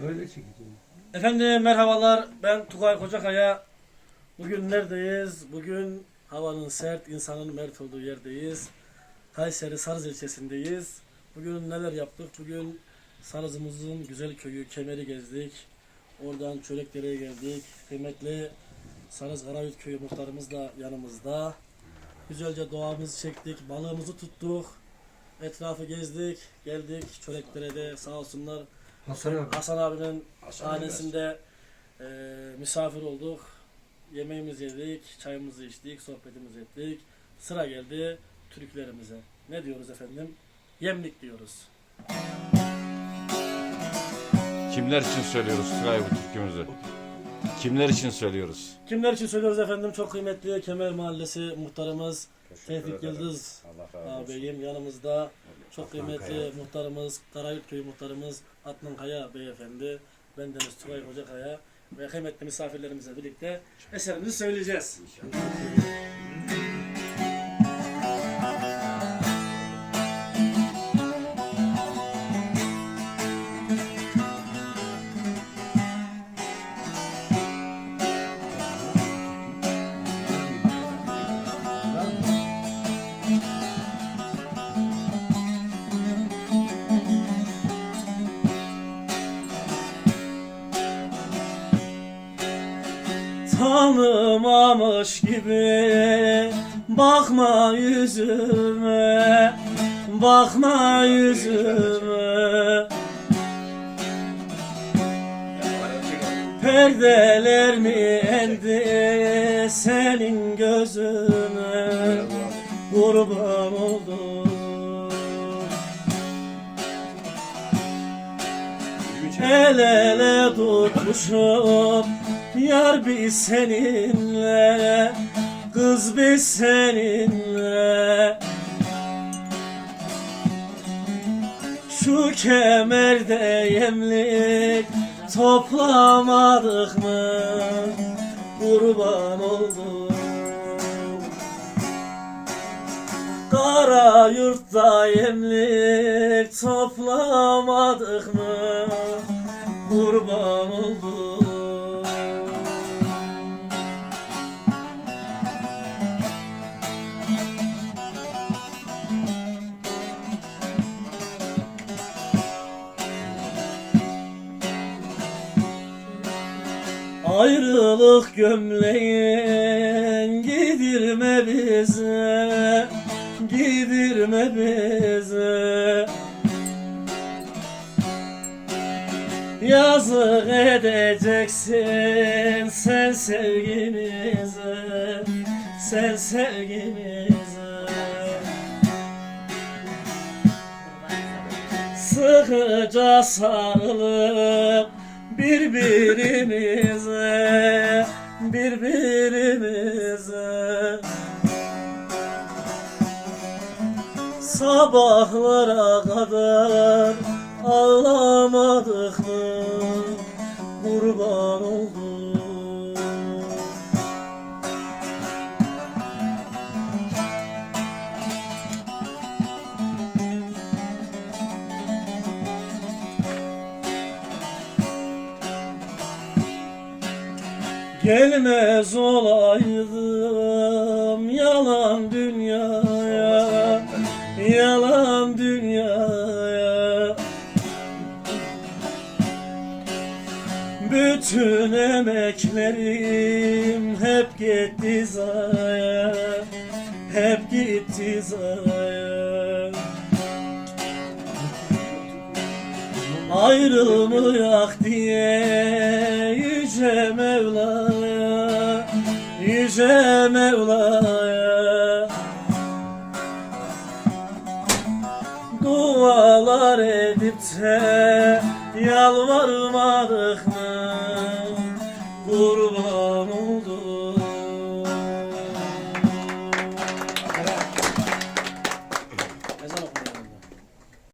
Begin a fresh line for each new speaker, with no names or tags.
Öyle çekeceğim.
Efendim merhabalar ben Tugay Kocakaya. Bugün neredeyiz? Bugün havanın sert, insanın mert olduğu yerdeyiz. Kayseri Sarız ilçesindeyiz. Bugün neler yaptık? Bugün Sarızımızın güzel köyü Kemer'i gezdik. Oradan Çörekdere'ye geldik. Kıymetli Sarız Karayüt köyü muhtarımız da yanımızda. Güzelce doğamızı çektik, balığımızı tuttuk. Etrafı gezdik, geldik Çörekdere'de sağ olsunlar.
Hasan abi.
Hasan abinin hanesinde e, misafir olduk. Yemeğimizi yedik, çayımızı içtik, sohbetimizi ettik. Sıra geldi türkülerimize. Ne diyoruz efendim? Yemlik diyoruz.
Kimler için söylüyoruz Tugay bu türkümüzü? Kimler için söylüyoruz?
Kimler için söylüyoruz efendim? Çok kıymetli Kemer Mahallesi muhtarımız Tevfik
ederim.
Yıldız
Allah razı olsun.
ağabeyim yanımızda. Çok
Adnan
kıymetli
Kaya.
muhtarımız, Karayurt Köyü muhtarımız Adnan Kaya beyefendi. Ben Deniz Tugay Kocakaya ve kıymetli misafirlerimizle birlikte eserimizi söyleyeceğiz. Tanımamış gibi bakma yüzüme Bakma yüzüme. Perdeler mi endi senin gözüne Kurban oldum. El ele tutmuşum Yar biz seninle Kız biz seninle Şu kemerde yemlik Toplamadık mı Kurban oldum Kara yurtta yemlik toplamadık mı? Kurban oldum. Ayrılık gömleğin gidirme bize Gidirme bize. Yazık edeceksin sen sevgimize Sen sevgimize. Sıkıca sarılıp birbirimize Birbirimize Sabahlara kadar ağlamadık mı? Kurban oldum. Gelmez olaydım yalan dünyaya Yalan dünyaya. Bütün emeklerim hep gitti zaya Hep gitti zaya. Ayrılmayak diye Yüce Mevla'ya Yüce Mevla'ya. Dualar edip de Yalvarmadık